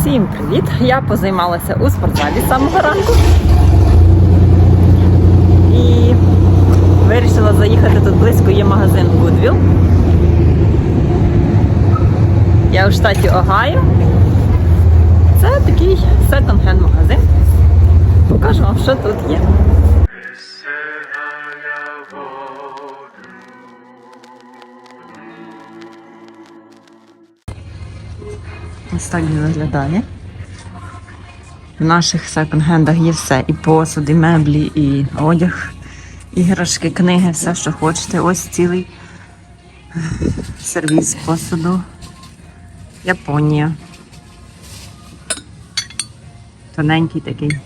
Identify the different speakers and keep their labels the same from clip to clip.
Speaker 1: Всім привіт! Я позаймалася у спортзалі з самого ранку і вирішила заїхати тут близько є магазин Goodwill. Я у штаті Огайо. Це такий секонд-хенд магазин. Покажу вам, що тут є. Ось так виглядає. В наших секонд-хендах є все. І посуд, і меблі, і одяг, іграшки, книги, все, що хочете. Ось цілий сервіс посуду. Японія. Тоненький такий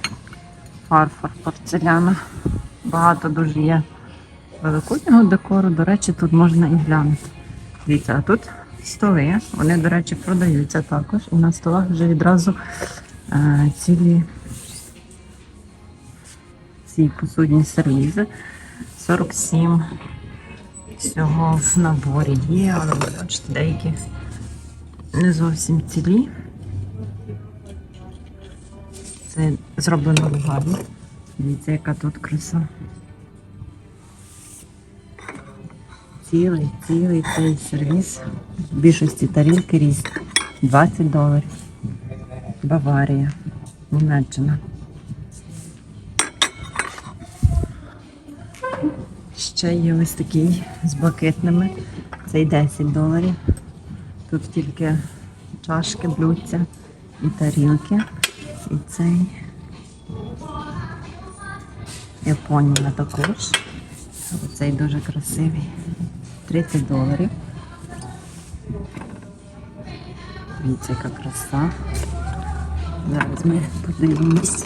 Speaker 1: фарфор, порцеляна. Багато дуже є великоднього декору. До речі, тут можна і глянути. Дивіться, а тут столи. Вони, до речі, продаються також. І на столах вже відразу е, цілі ці посудні сервізи. 47 всього в наборі є, але ви бачите, деякі не зовсім цілі. Це зроблено в гарно. Дивіться, яка тут краса. Цілий, цілий цей сервіс. В більшості тарілки різні. 20 доларів. Баварія, Німеччина. Ще є ось такий з блакитними. Цей 10 доларів. Тут тільки чашки, блюдця і тарілки. І цей Японія також. Оцей дуже красивий. 30 доларів. Дивіться, яка краса. Зараз ми подивимось.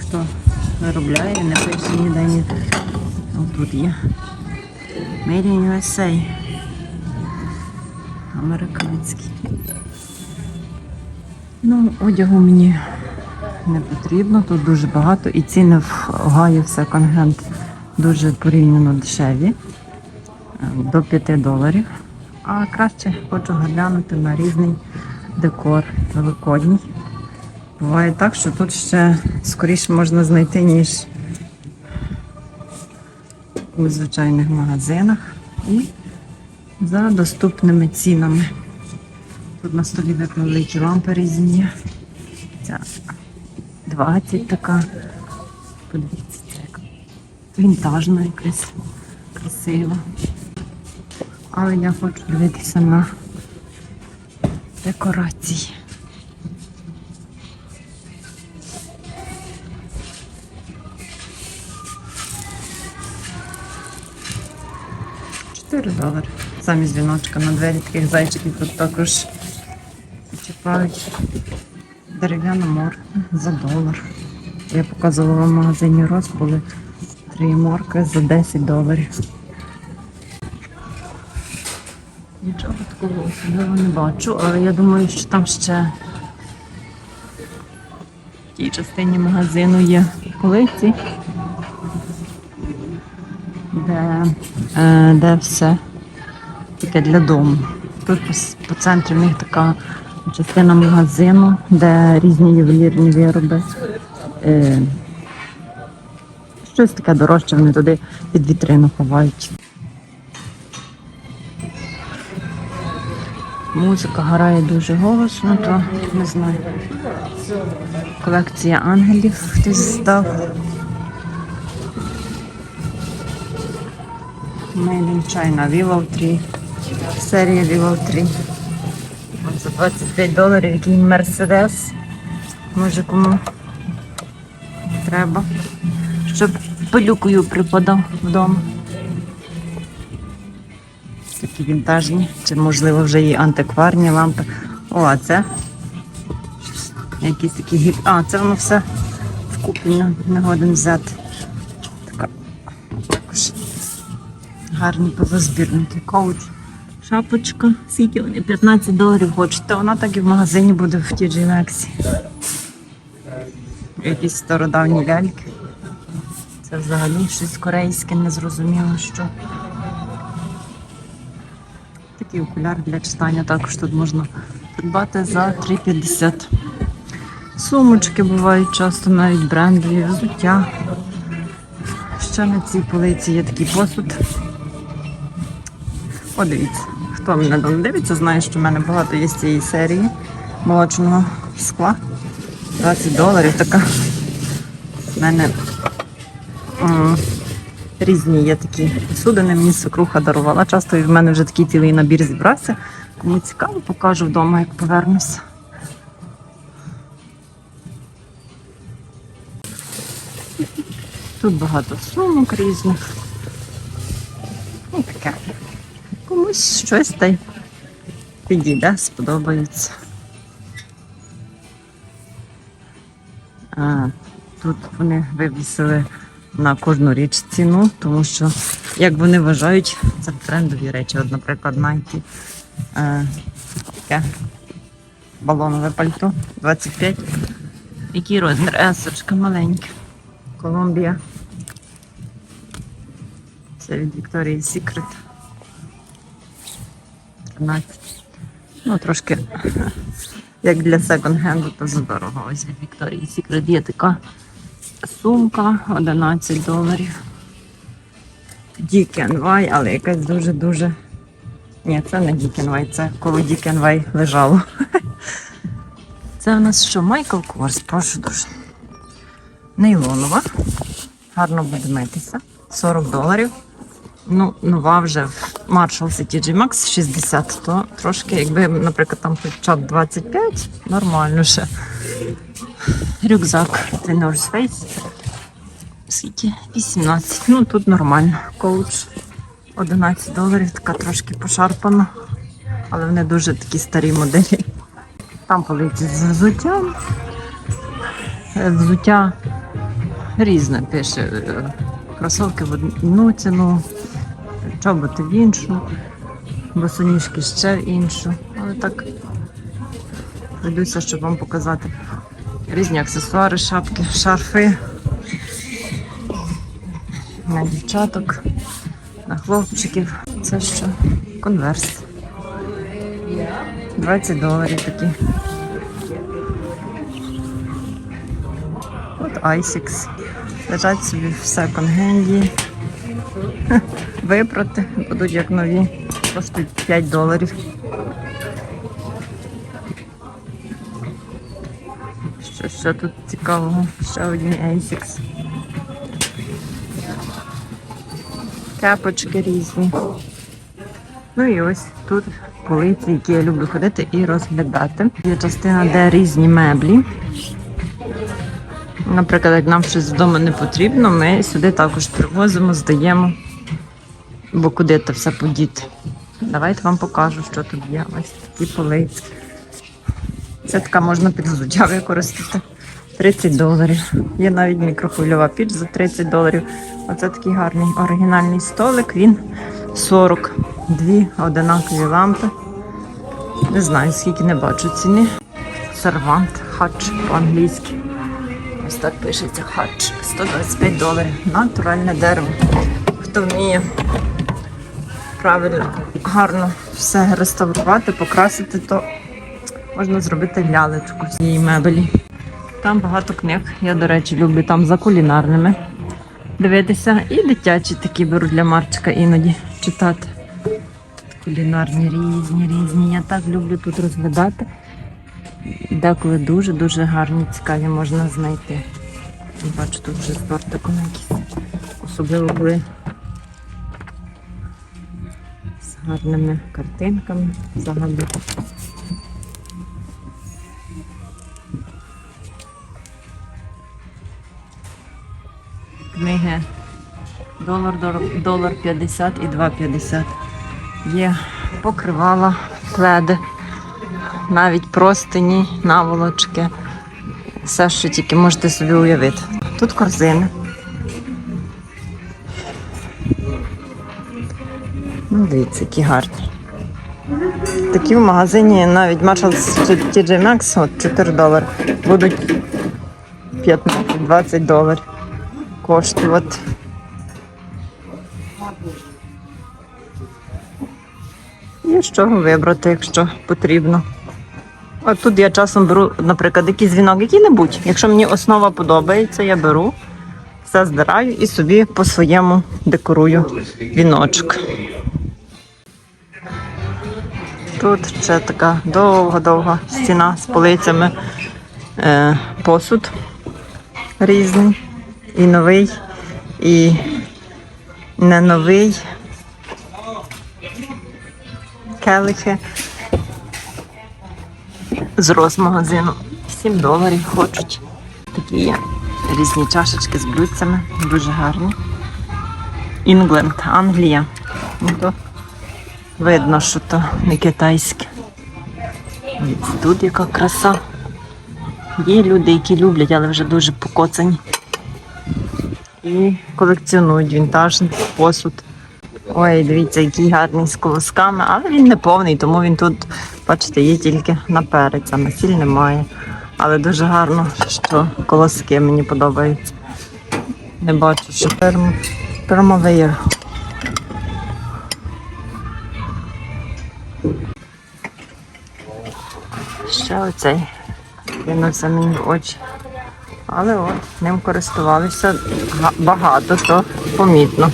Speaker 1: Хто виробляє, не пише ніде ні. Ось тут є. Made in USA. Американський. Ну, одягу мені не потрібно, тут дуже багато і ціни в Огайо в секонд-хенд дуже порівняно дешеві, до 5 доларів. А краще хочу глянути на різний декор великодній. Буває так, що тут ще скоріше можна знайти, ніж у звичайних магазинах і за доступними цінами. Тут на столі викладають лампи різні. Ця 20 така. Подивіться, як вінтажна якась красива. Але я хочу дивитися на декорації. Долари. Замість віночка на двері таких зайчиків тут також чіпають дерев'яну моркву за долар. Я показувала в магазині Рос, були три моркви за 10 доларів. Нічого такого особливого не бачу, але я думаю, що там ще в тій частині магазину є полиці, де, е, де все таке для дому. Тут по центрі в них така частина магазину, де різні ювелірні вироби. Е, щось таке дорожче вони туди під вітрину ховають. Музика грає дуже голосно, то не знаю. Колекція ангелів хтось здав. Made in China, Vivo 3. Серія Vivo 3. От За 25 доларів який Мерседес. Може кому треба. Щоб пилюкою припадав вдома. Вінтажні, чи можливо вже і антикварні лампи. О, а це якісь такі гіп. А, це воно все вкуплено, не годен взяти. Така гарні позазбірники. Коуч. Шапочка. Скільки вони? 15 доларів хочете. Вона так і в магазині буде в TG Maxx. Якісь стародавні ляльки. Це взагалі щось корейське, незрозуміло що. Такий окуляр для читання також тут можна придбати за 3,50. Сумочки бувають часто навіть брендові, взуття. Ще на цій полиці є такий посуд. О, дивіться, хто мене там дивиться, знає, що в мене багато є з цієї серії молочного скла. 20 доларів така. У мене різні є такі посудини, мені свекруха дарувала. Часто і в мене вже такий цілий набір зібрався. Кому цікаво, покажу вдома, як повернуся. Тут багато сумок різних. Ну таке. Комусь щось та й підійде, сподобається. А, тут вони вивісили на кожну річ ціну, тому що, як вони вважають, це трендові речі. От, наприклад, Nike е, таке балонове пальто 25. Який розмір? Есочка маленька. Колумбія. Це від Victoria's Secret. 13. Ну, трошки як для секонд-хенду, то задорого. Ось від Victoria's Secret є така сумка 11 доларів. DKNY, але якась дуже-дуже. Ні, це не DKNY, це коли DKNY лежало. Це у нас що? Майкл Корс, прошу дуже. Нейлонова. Гарно буде митися. 40 доларів. Ну, нова вже в Marshall City G-Max 60, то трошки, якби, наприклад, там хоча б 25, нормально ще. Рюкзак The North Face. Скільки? 18. Ну, тут нормально. Коуч 11 доларів, така трошки пошарпана. Але вони дуже такі старі моделі. Там полиці з взуттям. Е, Взуття різне пише. е, Кросовки в одну ціну, чоботи в іншу, босоніжки ще в іншу. Але так прийдуся, щоб вам показати різні аксесуари, шапки, шарфи на дівчаток, на хлопчиків. Це що? Конверс. 20 доларів такі. От Айсікс. Лежать собі в секонд-генді. Випрати, будуть як нові. Коштують 5 доларів. Що тут цікавого? Ще одні Asics. Кепочки різні. Ну і ось тут полиці, які я люблю ходити і розглядати. Є частина, де різні меблі. Наприклад, як нам щось вдома не потрібно, ми сюди також привозимо, здаємо. Бо куди це все подіти. Давайте вам покажу, що тут є. Ось такі полиці. Це така можна під взуття використати. 30 доларів. Є навіть мікрохвильова піч за 30 доларів. Оце такий гарний оригінальний столик. Він 40. Дві одинакові лампи. Не знаю, скільки не бачу ціни. Сервант, хач по-англійськи. Ось так пишеться хач. 125 доларів. Натуральне дерево. Хто вміє правильно, гарно все реставрувати, покрасити, то можна зробити лялечку з цієї мебелі. Там багато книг. Я, до речі, люблю там за кулінарними дивитися. І дитячі такі беру для Марчика іноді читати. Тут кулінарні різні, різні. Я так люблю тут розглядати. Деколи дуже-дуже гарні, цікаві можна знайти. Бачу, тут вже з тортиком якісь. Особливо коли з гарними картинками взагалі. Книги долар, долар, долар 50 і 2,50. Є покривала, пледи, навіть простині, наволочки. Все, що тільки можете собі уявити. Тут корзини. Ну, дивіться, які гарні. Такі в магазині навіть Marshalls чи TJ Maxx от 4 долари будуть 15-20 доларів коштувати. Є з чого вибрати, якщо потрібно. А тут я часом беру, наприклад, якийсь дзвінок, який-небудь. Якщо мені основа подобається, я беру, все здираю і собі по-своєму декорую віночок. Тут ще така довга-довга стіна з полицями. Е, посуд різний. І новий, і не новий. Келихи з розмагазину. 7 доларів хочуть. Такі є різні чашечки з блюдцями, дуже гарні. Інгленд, Англія. Ну, видно, що то не китайське. Тут яка краса. Є люди, які люблять, але вже дуже покоцані. І колекціонують вінтажний посуд. Ой, дивіться, який гарний з колосками, але він не повний, тому він тут, бачите, є тільки на перець, а на сіль немає. Але дуже гарно, що колоски мені подобаються. Не бачу, що перм... пермовеєр. Ще оцей кинувся мені в очі. Але от ним користувалися багато, то помітно.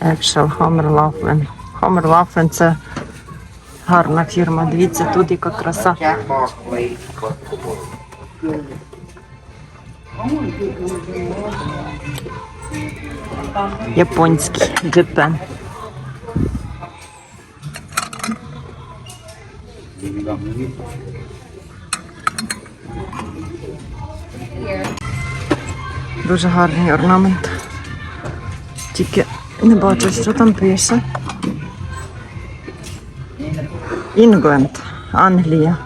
Speaker 1: Екшел, Homer Laughlin. Homer Laughlin – це гарна фірма. Дивіться, тут яка краса. Японський Japan. Дуже гарний орнамент. Тільки не бачу, що там пише. Інгленд, Англія.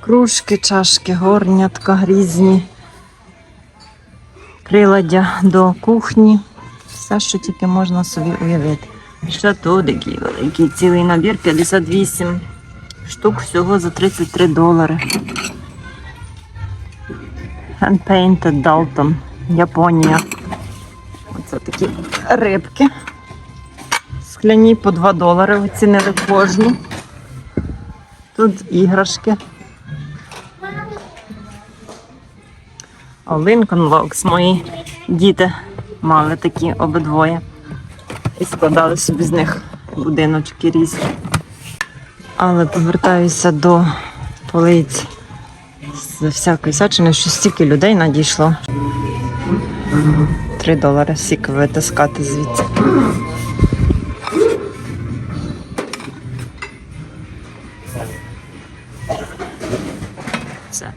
Speaker 1: Кружки, чашки, горнятка різні. Приладдя до кухні. Все, що тільки можна собі уявити. Ще тут великий цілий набір 58 штук всього за 33 долари. Hand Dalton, Японія. Оце такі рибки. Скляні по 2 долари оцінили кожну. Тут іграшки. Lincoln Logs. Мої діти мали такі обидвоє. І складали собі з них будиночки різні. Але повертаюся до полиць з всякої всячини, що стільки людей надійшло. Три долари сік витискати звідси. Це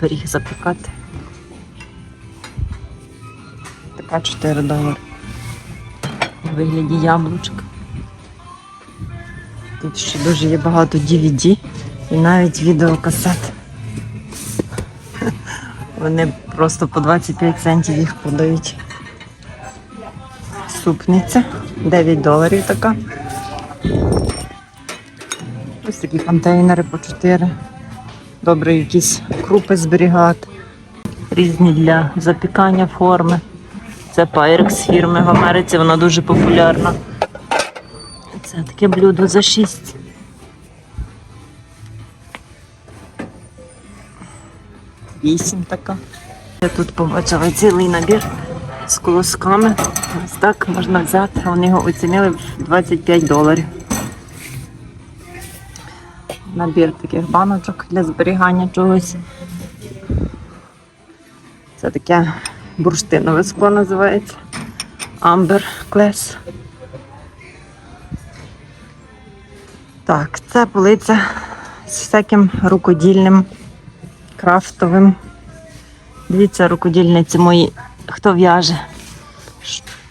Speaker 1: пиріг запікати. Така 4 долари. У вигляді яблучка. Тут ще дуже є багато DVD і навіть відеокасет. Вони просто по 25 центів їх продають. Супниця 9 доларів така. Ось такі контейнери по 4. Добре, якісь крупи зберігати. Різні для запікання форми. Це Pyrex фірми в Америці, вона дуже популярна. Це таке блюдо за 6. Вісім така. Я тут побачила цілий набір з колосками. Ось так можна взяти. Вони його оцінили в 25 доларів. Набір таких баночок для зберігання чогось. Це таке бурштинове скло називається. Amber Class. Так, це полиця з всяким рукодільним, крафтовим. Дивіться, рукодільниці мої, хто в'яже.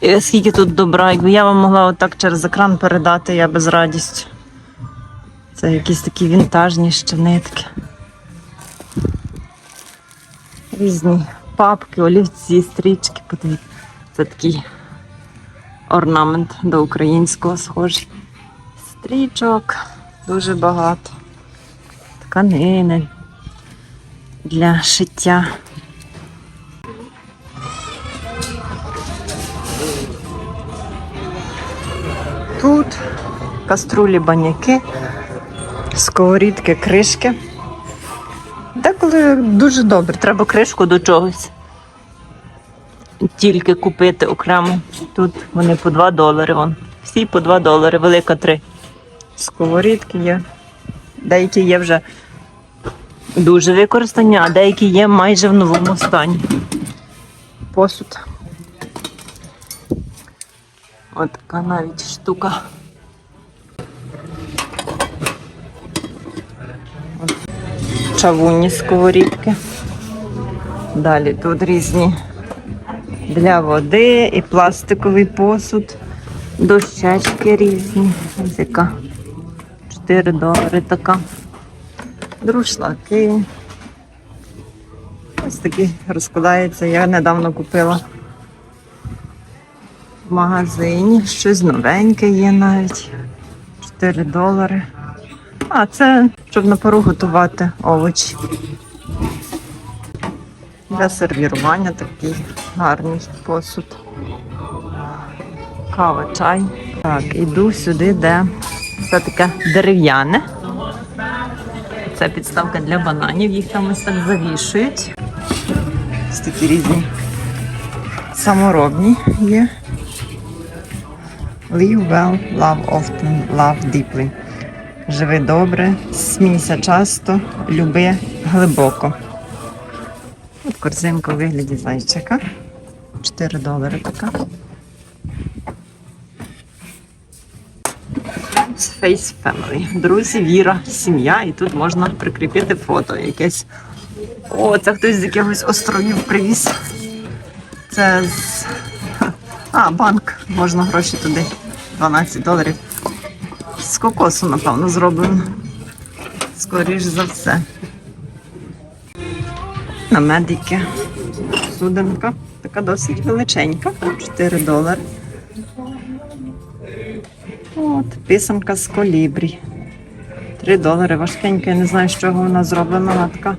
Speaker 1: І Скільки тут добра, якби я вам могла отак через екран передати, я би з радістю. Це якісь такі вінтажні ще нитки. Різні папки, олівці, стрічки. Подивіться. Це такий орнамент до українського схожий стрічок, дуже багато. Тканини для шиття. Тут каструлі баняки, сковорідки, кришки. Деколи дуже добре, треба кришку до чогось. Тільки купити окремо. Тут вони по 2 долари. Вон. Всі по 2 долари, велика 3. Сковорідки є. Деякі є вже дуже використані, а деякі є майже в новому стані. Посуд. От така навіть штука. Чавунні сковорідки. Далі тут різні для води і пластиковий посуд, дощечки різні. Ось яка 4 долари така. Друшлаки. Ось такі розкладаються. Я недавно купила в магазині. Щось новеньке є навіть. 4 долари. А, це щоб на пару готувати овочі. Для сервірування такий гарний посуд. Кава, чай. Так, іду сюди, де все таке дерев'яне. Це підставка для бананів, їх там ось так завішують. Ось такі різні саморобні є. Live well, love often, love deeply. Живи добре, смійся часто, люби глибоко. От корзинка у вигляді зайчика. 4 долари така. Face Family. Друзі, віра, сім'я, і тут можна прикріпити фото якесь. О, це хтось з якихось островів привіз. Це з. А, банк. Можна гроші туди. 12 доларів. З кокосу, напевно, зроблено. Скоріш за все. На медики. Суденка. Така досить величенька. 4 долари. От, писанка з колібрі. 3 долари. Важкенька, я не знаю, з чого вона зроблена. Вона така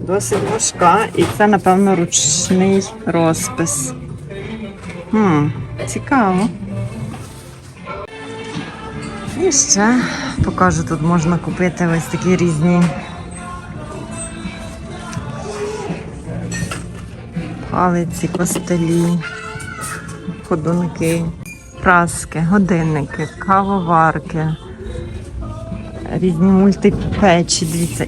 Speaker 1: досить важка. І це, напевно, ручний розпис. Хм, цікаво. І ще покажу, тут можна купити ось такі різні палиці, костелі, ходунки, праски, годинники, кавоварки, різні мультипечі. Дивіться,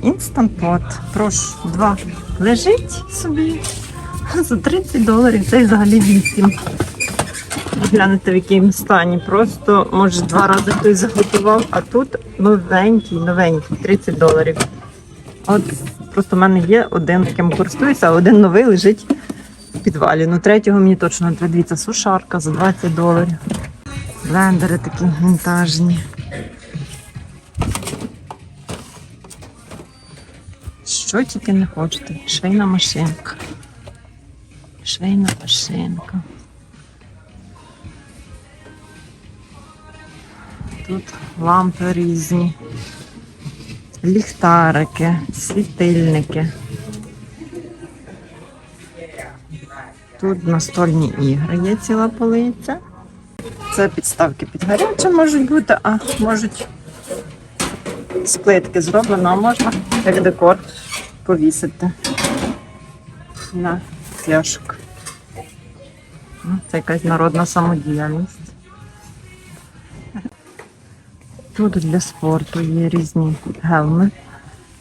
Speaker 1: Pot. Прошу, два. Лежить собі за 30 доларів. Це взагалі 8. Глянете, в якому стані. Просто, може, два рази хтось заготував, а тут новенький, новенький, 30 доларів. От просто в мене є один, яким користуюся, а один новий лежить в підвалі. Ну, третього мені точно треба. Дивіться, сушарка за 20 доларів. Блендери такі вінтажні. Що тільки не хочете. Швейна машинка. Швейна машинка. Тут лампи різні, ліхтарики, світильники. Тут настольні ігри є ціла полиця. Це підставки під гаряче можуть бути, а можуть з плитки зроблено, а можна як декор повісити на пляшок. Ну, Це якась народна самодіяльність. Тут для спорту є різні гелми,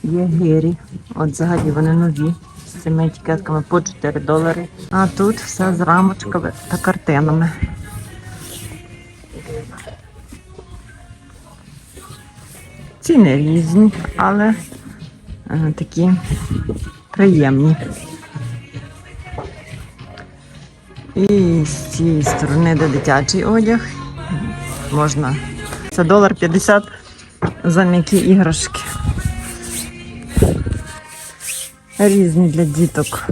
Speaker 1: є гирі. От взагалі вони нові з цими етикетками по 4 долари. А тут все з рамочками та картинами. Ціни різні, але е, такі приємні. І з цієї сторони, де дитячий одяг, можна це долар 50 за м'які іграшки. Різні для діток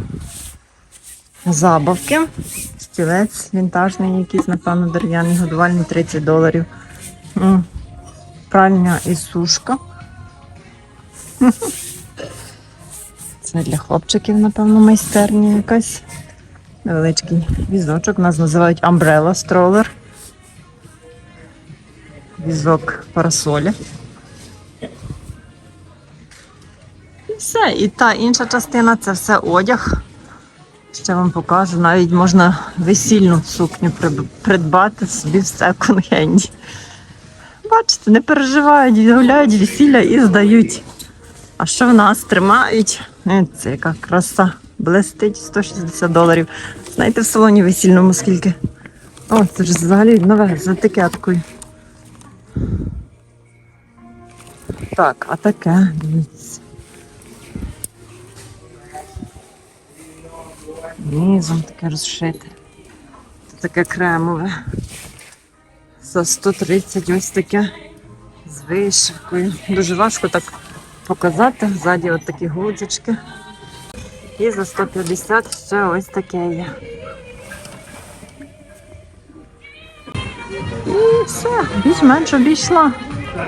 Speaker 1: забавки. Стілець вінтажний якийсь, напевно, дерев'яний, годувальний 30 доларів. Пральня і сушка. Це для хлопчиків, напевно, майстерня якась. Невеличкий візочок. Нас називають Umbrella Stroller. візок парасолі. І все. І та інша частина це все одяг. Ще вам покажу, навіть можна весільну сукню придбати собі в секонд-хенді. Бачите, не переживають, відгуляють весілля і здають. А що в нас тримають? Це яка краса. Блестить 160 доларів. Знаєте, в салоні весільному скільки? О, це ж взагалі нове з етикеткою. Так, а таке, дивіться. Низом таке розшите. Це таке кремове. За 130 ось таке з вишивкою. Дуже важко так показати. Ззаді от такі гудзички. І за 150 ще ось таке є. І все, більш-менш обійшла.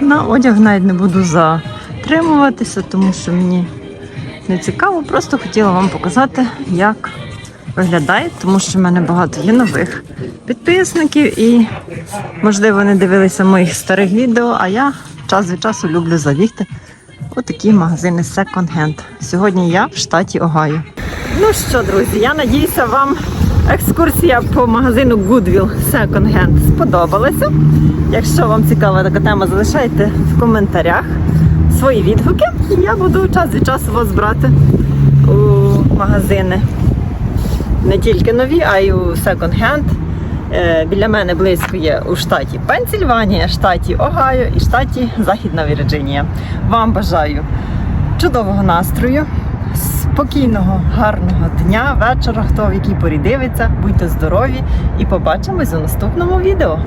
Speaker 1: На одяг навіть не буду затримуватися, тому що мені не цікаво. Просто хотіла вам показати, як виглядає, тому що в мене багато є нових підписників і, можливо, не дивилися моїх старих відео, а я час від часу люблю забігти у такі магазини секонд-хенд. Сьогодні я в штаті Огайо. Ну що, друзі, я надіюся, вам екскурсія по магазину Goodwill Second Hand сподобалася. Якщо вам цікава така тема, залишайте в коментарях свої відгуки. І я буду час від часу вас брати у магазини. Не тільки нові, а й у. Е, Біля мене близько є у штаті Пенсільванія, штаті Огайо і штаті Західна Вірджинія. Вам бажаю чудового настрою, спокійного, гарного дня, вечора, хто в якій порі дивиться. Будьте здорові і побачимось у наступному відео.